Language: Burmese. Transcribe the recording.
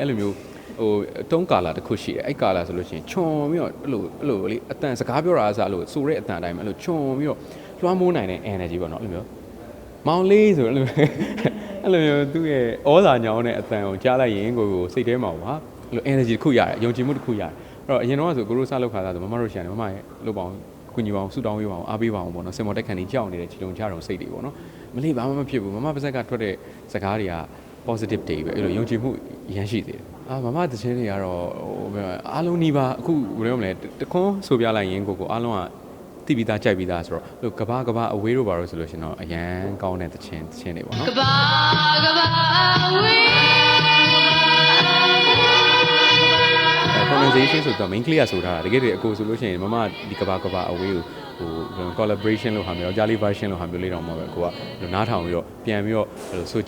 အဲ့လိုမျိုးဟိုတုံးကာလာတစ်ခုရှိတယ်အဲ့ကာလာဆိုလို့ရှိရင်ခြုံပြီးတော့အဲ့လိုအဲ့လိုလေအတန်စကားပြောတာအစားအဲ့လိုဆိုတဲ့အတန်အတိုင်းပဲအဲ့လိုခြုံပြီးတော့လွှမ်းမိုးနိုင်တဲ့ energy ပေါ့နော်အဲ့လိုမျိုးမောင်လေးဆိုအဲ့လိုမျိုးအဲ့လိုမျိုးသူ့ရဲ့ဩဇာညောင်းတဲ့အတန်ကိုကြားလိုက်ရင်ကိုယ်ကိုစိတ်ထဲမှာပါအဲ့လို energy တစ်ခုရတယ်ယုံကြည်မှုတစ်ခုရတယ်အဲ့တော့အရင်တော့ဆိုကိုရိုးစားလောက်ခါသားဆိုမမတို့ရှာတယ်မမရဲ့လို့ပါအောင်ကုညီပါအောင်ဆူတောင်းပေးပါအောင်အားပေးပါအောင်ပေါ့နော်စင်မော်တက်ခန်ကြီးကြောက်နေတဲ့ခြေတုံချတုံစိတ်တွေပေါ့နော်မလေးဘာမှမဖြစ်ဘူးမမပါဇက်ကထွက်တဲ့စကားတွေက positive တွေပဲအဲ့လိုယုံကြည်မှုရမ်းရှိသေးတယ်အာမမတခြင်းတွေကတော့ဟိုဘယ်အားလုံးနီးပါအခုဘယ်လိုမလဲတခွန်းဆိုပြလိုက်ရင်ကိုကိုအားလုံးကတိပြီးသားကြိုက်ပြီးသားဆိုတော့အဲ့လိုကဘာကဘာအဝေးတို့ပါလို့ဆိုလို့ရှင်တော့အရန်ကောင်းတဲ့တခြင်းတခြင်းတွေပေါ့နော်ကဘာကဘာဝေးအဲ pronunciation ဆိုတော့ main clear ဆိုထားတာတကယ်တည်းအကိုဆိုလို့ရှိရင်မမဒီကဘာကဘာအဝေးကိုဟို collaboration လို့ဟာမျိုး Jolly version လို့ဟာမျိုးလေးတောင်မှပဲကိုကနားထောင်ပြီးတော့ပြန်ပြီးတော့အဲ့လိုဆို